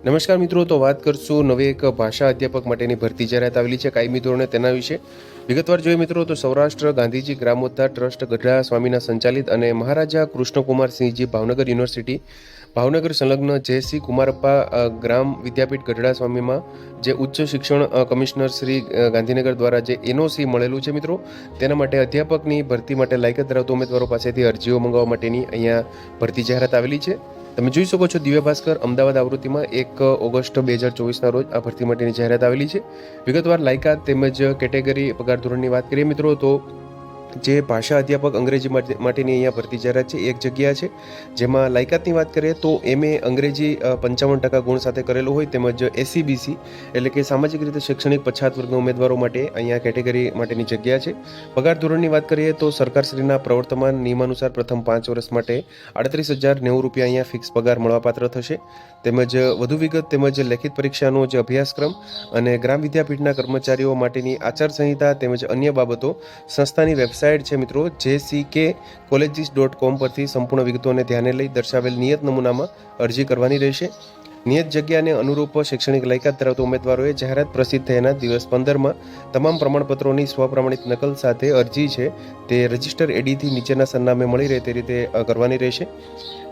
નમસ્કાર મિત્રો, તો વાત કરશું નવી એક ભાષા અધ્યાપક માટેની ભરતી જાહેરાત આવેલી છે કાયમી ધોરણે તેના વિશે. વિગતવાર જોઈએ મિત્રો, તો સૌરાષ્ટ્ર ગાંધીજી ગ્રામોદ્ધાર ટ્રસ્ટ ગઢડા સ્વામીના સંચાલિત અને મહારાજા કૃષ્ણકુમાર સિંહજી ભાવનગર યુનિવર્સિટી, ભાવનગર સંલગ્ન જયસિંહ કુમારપ્પા ગ્રામ વિદ્યાપીઠ ગઢડા સ્વામીમાં જે ઉચ્ચ શિક્ષણ કમિશનર શ્રી ગાંધીનગર દ્વારા જે એનઓસી મળેલું છે મિત્રો, તેના માટે અધ્યાપકની ભરતી માટે લાયકાત ધરાવતા ઉમેદવારો પાસેથી અરજીઓ મંગાવવા માટેની અહીંયા ભરતી જાહેરાત આવેલી છે. તમે જોઈ શકો છો દિવ્ય ભાસ્કર અમદાવાદ આવૃત્તિમાં એક ઓગસ્ટ બે હજાર ચોવીસના રોજ આ ભરતી માટેની જાહેરાત આવેલી છે. વિગતવાર લાયકાત તેમજ કેટેગરી પગાર ધોરણની વાત કરીએ મિત્રો, તો જે ભાષા અધ્યાપક અંગ્રેજી માટે માટેની અહીંયા ભરતી જાહેરાત છે એક જગ્યા છે. જેમાં લાયકાતની વાત કરીએ તો એમએ અંગ્રેજી પંચાવન ટકા ગુણ સાથે કરેલું હોય તેમજ એસીબીસી એટલે કે સામાજિક રીતે શૈક્ષણિક પછાત વર્ગના ઉમેદવારો માટે અહીંયા કેટેગરી માટેની જગ્યા છે. પગાર ધોરણની વાત કરીએ તો સરકારશ્રીના પ્રવર્તમાન નિયમાનુસાર પ્રથમ પાંચ વર્ષ માટે આડત્રીસ હજાર નેવું રૂપિયા અહીંયા ફિક્સ પગાર મળવાપાત્ર થશે. તેમજ વધુ વિગત તેમજ લેખિત પરીક્ષાનો જે અભ્યાસક્રમ અને ગ્રામ વિદ્યાપીઠના કર્મચારીઓ માટેની આચારસંહિતા તેમજ અન્ય બાબતો સંસ્થાની વેબસાઇટ છે મિત્રો જે સી કે કોલેજીસ ડોટ કોમ પરથી સંપૂર્ણ વિગતોને ધ્યાને લઈ દર્શાવેલ નિયત નમૂનામાં અરજી કરવાની રહેશે. નિયત જગ્યાને અનુરૂપ શૈક્ષણિક લાયકાત ધરાવતા ઉમેદવારોએ જાહેરાત પ્રસિદ્ધ થયાના દિવસ પંદરમાં તમામ પ્રમાણપત્રોની સ્વપ્રમાણિત નકલ સાથે અરજી છે તે રજિસ્ટર એડીથી નીચેના સરનામે મળી રહે તે રીતે કરવાની રહેશે.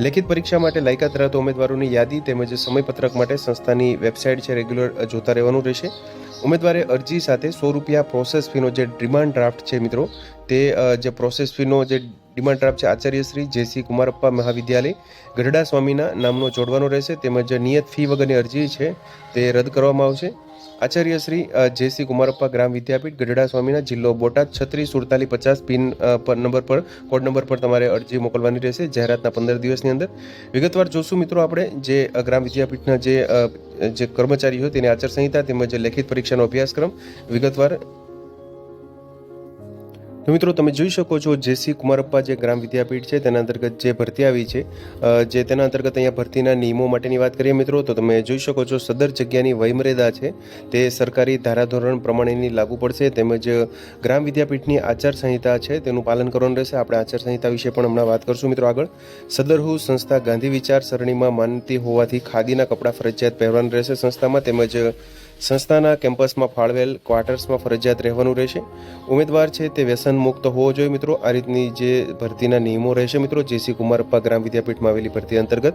લેખિત પરીક્ષા માટે લાયકાત ધરાવતા ઉમેદવારોની યાદી તેમજ સમયપત્રક માટે સંસ્થાની વેબસાઇટ છે, રેગ્યુલર જોતા રહેવાનું રહેશે. ઉમેદવારે અરજી સાથે સો રૂપિયા પ્રોસેસ ફીનો જે ડિમાન્ડ ડ્રાફ્ટ છે મિત્રો, તે જે પ્રોસેસ ફીનો જે ડિમાન્ડ ડ્રાફ્ટ છે આચાર્ય શ્રી જેસી કુમારપ્પા મહાવિદ્યાલય, ગઢડા સ્વામીના નામનો જોડવાનો રહેશે. તેમજ નિયત ફી વગરની અરજી છે, તે રદ કરવામાં આવશે. આચાર્ય શ્રી જેસી કુમારપ્પા ગ્રામ વિદ્યાપીઠ, ગઢડા સ્વામીના જિલ્લો બોટાદ, છત્રીસ સુડતાલીસ પચાસ પિન પર નંબર પર, કોડ નંબર પર તમારે અરજી મોકલવાની રહેશે જાહેરાતના પંદર દિવસની અંદર. વિગતવાર જોશું મિત્રો આપણે જે ગ્રામ વિદ્યાપીઠના જે જે કર્મચારી હોય તેની આચારસંહિતા તેમજ લેખિત પરીક્ષાનો અભ્યાસક્રમ. વિગતવાર તો મિત્રો તમે જોઈ શકો છો જેસી કુમારપ્પા જે ગ્રામ વિદ્યાપીઠ છે તેના અંતર્ગત જે ભરતી આવી છે જે તેના અંતર્ગત અહીંયા ભરતીના નિયમો માટેની વાત કરીએ મિત્રો, તો તમે જોઈ શકો છો સદર જગ્યાની વયમર્યાદા છે. તે સરકારી ધારાધોરણ પ્રમાણેની લાગુ પડશે તેમજ ગ્રામ વિદ્યાપીઠની આચારસંહિતા છે તેનું પાલન કરવાનું રહેશે. આપણે આચારસંહિતા વિશે પણ હમણાં વાત કરશું મિત્રો આગળ. સદરહુ સંસ્થા ગાંધી વિચાર સરણીમાં માનતી હોવાથી ખાદીના કપડાં ફરજિયાત પહેરવાનું રહેશે સંસ્થામાં તેમજ સંસ્થાના કેમ્પસમાં ફાળવેલ ક્વાર્ટર્સમાં ફરજિયાત રહેવાનું રહેશે. ઉમેદવાર છે તે વ્યસન મુક્ત હોવો જોઈએ મિત્રો. આ રીતની જે ભરતીના નિયમો રહેશે મિત્રો. જેસી કુમારપ્પા ગ્રામ વિદ્યાપીઠમાં આવેલી ભરતી અંતર્ગત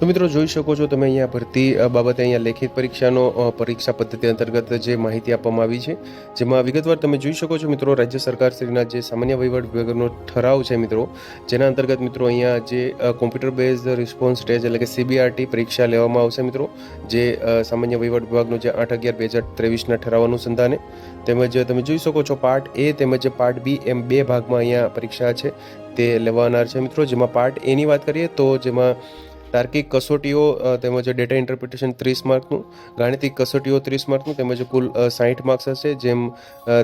તો મિત્રો જોઈ શકો છો તમે અહીંયા ભરતી બાબતે અહીંયા લેખિત પરીક્ષાનો પરીક્ષા પદ્ધતિ અંતર્ગત જે માહિતી આપવામાં આવી છે, જેમાં વિગતવાર તમે જોઈ શકો છો મિત્રો રાજ્ય સરકારશ્રીના જે સામાન્ય વહીવટ વિભાગનો ઠરાવ છે મિત્રો, જેના અંતર્ગત મિત્રો અહીંયા જે કોમ્પ્યુટર બેઝ રિસ્પોન્સ ટેસ્ટ એટલે કે સીબીઆરટી પરીક્ષા લેવામાં આવશે મિત્રો, જે સામાન્ય વહીવટ વિભાગનો જે આઠ અગિયાર બે હજાર ત્રેવીસના ઠરાવ અનુસંધાને, તેમજ તમે જોઈ શકો છો પાર્ટ એ તેમજ પાર્ટ બી એમ બે ભાગમાં અહીંયા પરીક્ષા છે તે લેવાનાર છે મિત્રો, જેમાં પાર્ટ એની વાત કરીએ તો જેમાં તાર્કિક કસોટીઓ તેમજ ડેટા ઇન્ટરપ્રિટેશન ત્રીસ માર્કનું, ગાણિતિક કસોટીઓ ત્રીસ માર્કનું, તેમજ કુલ સાઠ માર્ક્સ હશે. જેમ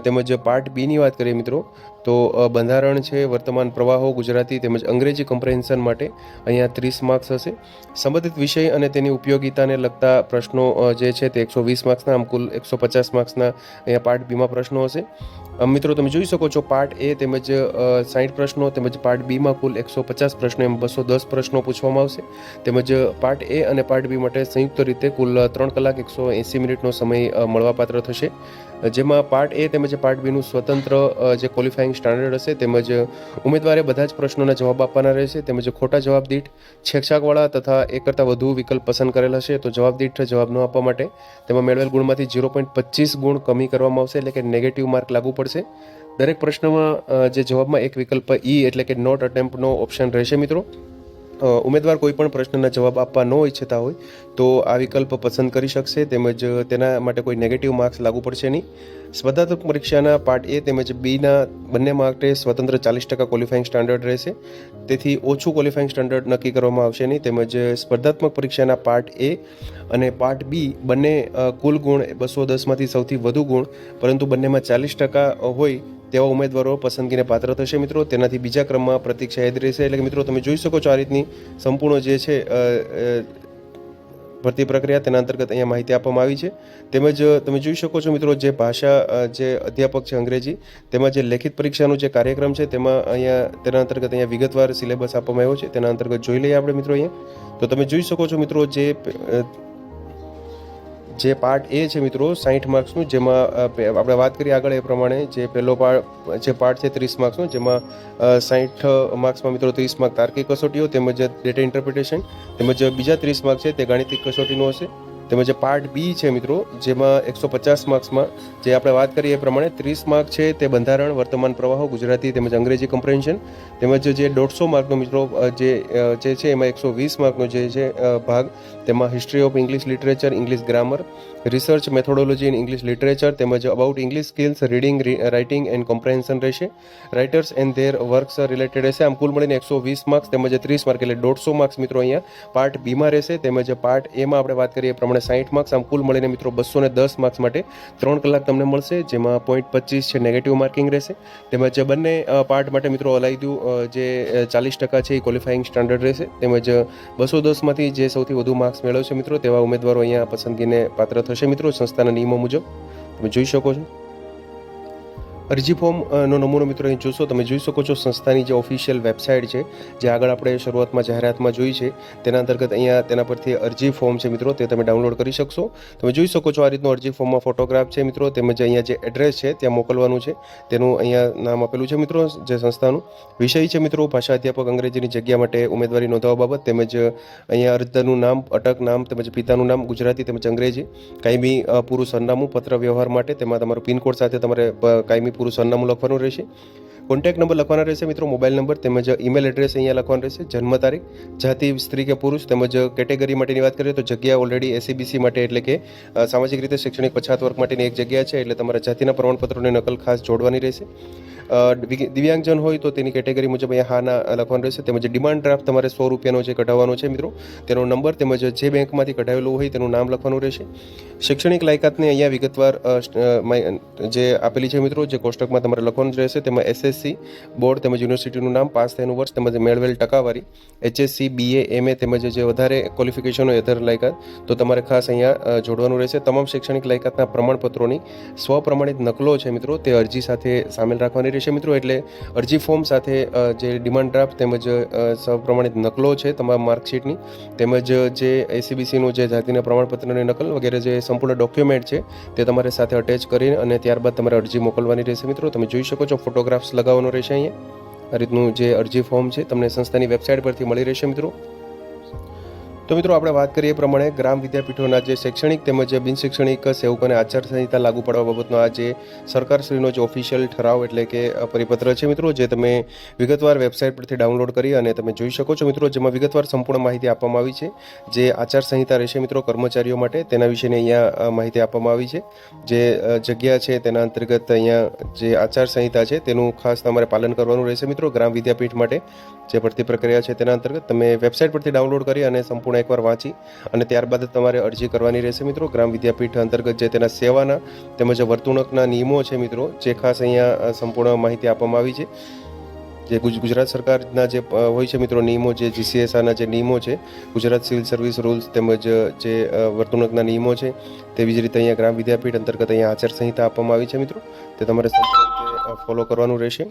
તેમજ પાર્ટ બીની વાત કરીએ મિત્રો, તો બંધારણ છે, વર્તમાન પ્રવાહો, ગુજરાતી તેમજ અંગ્રેજી કમ્પ્રેન્શન માટે અહીંયા ત્રીસ માર્ક્સ હશે. સંબંધિત વિષય અને તેની ઉપયોગિતાને લગતા પ્રશ્નો જે છે તે એકસો વીસ માર્ક્સના આમ કુલ એકસો પચાસ માર્ક્સના અહીંયા પાર્ટ બીમાં પ્રશ્નો હશે. મિત્રો, તમે જોઈ શકો છો પાર્ટ એ તેમજ સાઠ પ્રશ્નો તેમજ પાર્ટ બીમાં કુલ એકસો પચાસ પ્રશ્નો, એમ બસો દસ પ્રશ્નો પૂછવામાં આવશે. તેમજ પાર્ટ એ અને પાર્ટ બી માટે સંયુક્ત રીતે કુલ ત્રણ કલાક એકસો એંસી મિનિટનો સમય મળવાપાત્ર થશે. જેમાં પાર્ટ એ તેમજ પાર્ટ બીનું સ્વતંત્ર જે ક્વોલિફાઇંગ સ્ટાન્ડર્ડ હશે તેમજ ઉમેદવારે બધા જ પ્રશ્નોના જવાબ આપવાના રહેશે. તેમજ ખોટા જવાબ દીઠ છેકછાકવાળા તથા એક કરતાં વધુ વિકલ્પ પસંદ કરેલ હશે. તો જવાબ દીઠ જવાબ ન આપવા માટે તેમાં મેળવેલ ગુણમાંથી ઝીરો પોઈન્ટ પચીસ ગુણ કમી કરવામાં આવશે, એટલે કે નેગેટિવ માર્ક લાગુ પડશે. દરેક પ્રશ્નમાં જે જવાબમાં એક વિકલ્પ ઈ એટલે કે નોટ અટેમ્પ્ટનો ઓપ્શન રહેશે મિત્રો. ઉમેદવાર કોઈ પણ પ્રશ્નના જવાબ આપવા ન ઈચ્છતા હોય તો આ વિકલ્પ પસંદ કરી શકશે તેમજ તેના માટે કોઈ નેગેટિવ માર્ક્સ લાગુ પડશે નહીં. સ્પર્ધાત્મક પરીક્ષાના પાર્ટ એ તેમજ બીના બંને માટે સ્વતંત્ર ચાલીસ ટકા ક્વોલિફાઇંગ સ્ટાન્ડર્ડ રહેશે. તેથી ઓછું ક્વોલિફાઇંગ સ્ટાન્ડર્ડ નક્કી કરવામાં આવશે નહીં. તેમજ સ્પર્ધાત્મક પરીક્ષાના પાર્ટ એ અને પાર્ટ બી બંને કુલ ગુણ બસો દસમાંથી સૌથી વધુ ગુણ, પરંતુ બંનેમાં ચાલીસ ટકા હોય તેવા ઉમેદવારો પસંદગીને પાત્ર થશે મિત્રો. તેનાથી બીજા ક્રમમાં પ્રતીક્ષા યાદ રહેશે. એટલે કે મિત્રો, તમે જોઈ શકો છો આ રીતની સંપૂર્ણ જે છે ભરતી પ્રક્રિયા તેના અંતર્ગત અહીંયા માહિતી આપવામાં આવી છે. તેમજ તમે જોઈ શકો છો મિત્રો, જે ભાષા જે અધ્યાપક છે અંગ્રેજી, તેમાં જે લેખિત પરીક્ષાનો જે કાર્યક્રમ છે, તેમાં અહીંયા, તેના અંતર્ગત અહીંયા વિગતવાર સિલેબસ આપવામાં આવ્યો છે. તેના અંતર્ગત જોઈ લઈએ આપણે મિત્રો અહીંયા. તો તમે જોઈ શકો છો મિત્રો, જે જે પાર્ટ એ છે મિત્રો સાહીઠ માર્ક્સનું જેમાં આપણે વાત કરીએ આગળ એ પ્રમાણે, જે પહેલો પાર્ટ જે પાર્ટ છે ત્રીસ માર્ક્સનો જેમાં સાહીઠ માર્ક્સમાં મિત્રો ત્રીસ માર્ક તાર્કિક કસોટીઓ, તેમજ ડેટા ઇન્ટરપ્રિટેશન તેમજ બીજા ત્રીસ માર્ક છે તે ગાણિતિક કસોટીનો હશે. તેમજ પાર્ટ બી છે મિત્રો, જેમાં એકસો પચાસ માર્ક્સમાં જે આપણે વાત કરીએ એ પ્રમાણે ત્રીસ માર્ક છે તે બંધારણ, વર્તમાન પ્રવાહો, ગુજરાતી તેમજ અંગ્રેજી કમ્પ્રેન્શન તેમજ જે દોઢસો માર્કનો મિત્રો જે જે છે એમાં એકસો વીસ માર્કનો જે છે ભાગ. તેમાં history of English literature English grammar research methodology in English literature તેમજ about English skills reading writing and comprehension રહેશે. Writers and their works related રહેશે. આમ કુલ મળીને એકસો વીસ માર્ક્સ તેમજ ત્રીસ માર્ક એટલે દોઢસો માર્ક્સ મિત્રો અહીંયા પાર્ટ બીમાં રહેશે. તેમજ પાર્ટ એમાં આપણે વાત કરીએ એ પ્રમાણે સાઠ માર્ક્સ આમ કુલ મળીને મિત્રો બસો ને દસ માર્ક્સ માટે ત્રણ કલાક તમને મળશે, જેમાં પોઈન્ટ પચીસ છે નેગેટિવ માર્કિંગ રહેશે. તેમજ બંને પાર્ટ માટે મિત્રો અલાયદું જે ચાલીસ ટકા છે એ ક્વોલિફાઇંગ સ્ટાન્ડર્ડ રહેશે. તેમજ બસો દસમાંથી જે સૌથી વધુ માર્ક્સ મેળવશે મિત્રો, તેવા ઉમેદવારો અહીંયા પસંદગીને પાત્ર થશે મિત્રો, સંસ્થાના નિયમો મુજબ. તમે જોઈ શકો છો. અરજી ફોર્મ નો નમૂનો મિત્રો અહીં જોશો. તમે જોઈ શકો છો સંસ્થાની જે ઓફિશિયલ વેબસાઇટ છે, જે આગળ આપણે શરૂઆતમાં જાહેરાતમાં જોઈ છે, તેના અંતર્ગત અહીંયા તેના પરથી અરજી ફોર્મ છે મિત્રો, તે તમે ડાઉનલોડ કરી શકશો. તમે જોઈ શકો છો આ રીતનું અરજી ફોર્મમાં ફોટોગ્રાફ છે મિત્રો, તેમજ અહીંયા જે એડ્રેસ છે, ત્યાં મોકલવાનું છે. તેનું અહીંયા નામ આપેલું છે મિત્રો, જે સંસ્થાનું. વિષય છે મિત્રો, ભાષા અધ્યાપક અંગ્રેજીની જગ્યા માટે ઉમેદવારી નોંધાવવા બાબત, તેમજ અહીંયા અરજદારનું નામ, અટક નામ, તેમજ પિતાનું નામ, ગુજરાતી તેમજ અંગ્રેજી. કાયમી પૂરું સરનામું, પત્ર વ્યવહાર માટે તેમાં તમારું પિનકોડ સાથે તમારે કાયમી પૂરું સરનામું લખવાનું રહેશે. કોન્ટેક્ટ નંબર લખવાના રહેશે મિત્રો મોબાઈલ નંબર તેમજ ઈમેલ એડ્રેસ અહીંયા લખવાનું રહેશે. જન્મ તારીખ, જાતિ, સ્ત્રી કે પુરુષ તેમજ કેટેગરી માટેની વાત કરીએ તો જગ્યા ઓલરેડી એસીબીસી માટે એટલે કે સામાજિક રીતે શૈક્ષણિક પછાત વર્ગ માટેની એક જગ્યા છે એટલે તમારા જાતિના પ્રમાણપત્રોની નકલ ખાસ જોડવાની રહેશે. દિવ્યાંગજન હોય તો તેની કેટેગરી મુજબ અહીંયા હાના લખવાનું રહેશે. તેમજ ડિમાન્ડ ડ્રાફ્ટ તમારે સો રૂપિયાનો જે કઢાવવાનો છે મિત્રો, તેનો નંબર તેમજ જે બેંકમાંથી કઢાવેલું હોય તેનું નામ લખવાનું રહેશે. શૈક્ષણિક લાયકાતને અહીંયા વિગતવાર જે આપેલી છે મિત્રો, જે કોષ્ટકમાં તમારે લખવાનું રહેશે. તેમાં એસએસસી બોર્ડ તેમજ યુનિવર્સિટીનું નામ, પાસ થયેલું વર્ષ તેમજ મેળવેલ ટકાવારી એચએસસી બીએ એમએ તેમજ જે વધારે ક્વોલિફિકેશન હોય અધર લાયકાત, તો તમારે ખાસ અહીંયા જોડવાનું રહેશે. તમામ શૈક્ષણિક લાયકાતના પ્રમાણપત્રોની સ્વપ્રમાણિત નકલો છે મિત્રો, તે અરજી સાથે સામેલ રાખવાની રહેશે મિત્રો એટલે અરજી ફોર્મ સાથે જે ડિમાન્ડ ડ્રાફ્ટ તેમજ પ્રમાણિત નકલો છે તમામ માર્કશીટની, તેમજ જે એસીબીસીનું જે જાતિના પ્રમાણપત્રની નકલ વગેરે જે સંપૂર્ણ ડોક્યુમેન્ટ છે તે તમારે સાથે અટેચ કરીને અને ત્યારબાદ તમારે અરજી મોકલવાની રહેશે મિત્રો. તમે જોઈ શકો છો ફોટોગ્રાફ્સ લગાવવાનો રહેશે અહીંયા. આ રીતનું જે અરજી ફોર્મ છે તમને સંસ્થાની વેબસાઇટ પરથી મળી રહેશે મિત્રો. તો મિત્રો આપણે વાત કરીએ પ્રમાણે ગ્રામ વિદ્યાપીઠોના જે શૈક્ષણિક તેમજ બિન શૈક્ષણિક સેવકોને આચારસંહિતા લાગુ પાડવા બાબતનો આ જે સરકારશ્રીનો જે ઓફિશિયલ ઠરાવ એટલે કે પરિપત્ર છે મિત્રો, જે તમે વિગતવાર વેબસાઇટ પરથી ડાઉનલોડ કરી અને તમે જોઈ શકો છો મિત્રો, જેમાં વિગતવાર સંપૂર્ણ માહિતી આપવામાં આવી છે. જે આચારસંહિતા રહેશે મિત્રો કર્મચારીઓ માટે, તેના વિશેની અહીંયા માહિતી આપવામાં આવી છે. જે જગ્યા છે તેના અંતર્ગત અહીંયા જે આચારસંહિતા છે તેનું ખાસ તમારે પાલન કરવાનું રહેશે મિત્રો ગ્રામ વિદ્યાપીઠ માટે. જે ભરતી પ્રક્રિયા છે તેના અંતર્ગત તમે વેબસાઇટ પરથી ડાઉનલોડ કરી અને સંપૂર્ણ એકવાર વાંચી અને ત્યારબાદ તમારે અરજી કરવાની રહેશે મિત્રો. ગ્રામ વિદ્યાપીઠ અંતર્ગત જે તેના સેવાના તેમજ વર્તણૂકના નિયમો છે મિત્રો, જે ખાસ અહીંયા સંપૂર્ણ માહિતી આપવામાં આવી છે. જે ગુજ- ગુજરાત સરકારના જે હોય છે મિત્રો નિયમો, જે જીસીએસઆરના જે નિયમો છે, ગુજરાત સિવિલ સર્વિસ રૂલ્સ તેમજ, જે વર્તણૂકના નિયમો છે, તેવી જ રીતે અહીંયા ગ્રામ વિદ્યાપીઠ અંતર્ગત અહીંયા આચારસંહિતા આપવામાં આવી છે મિત્રો. તે તમારે ફોલો કરવાનું રહેશે.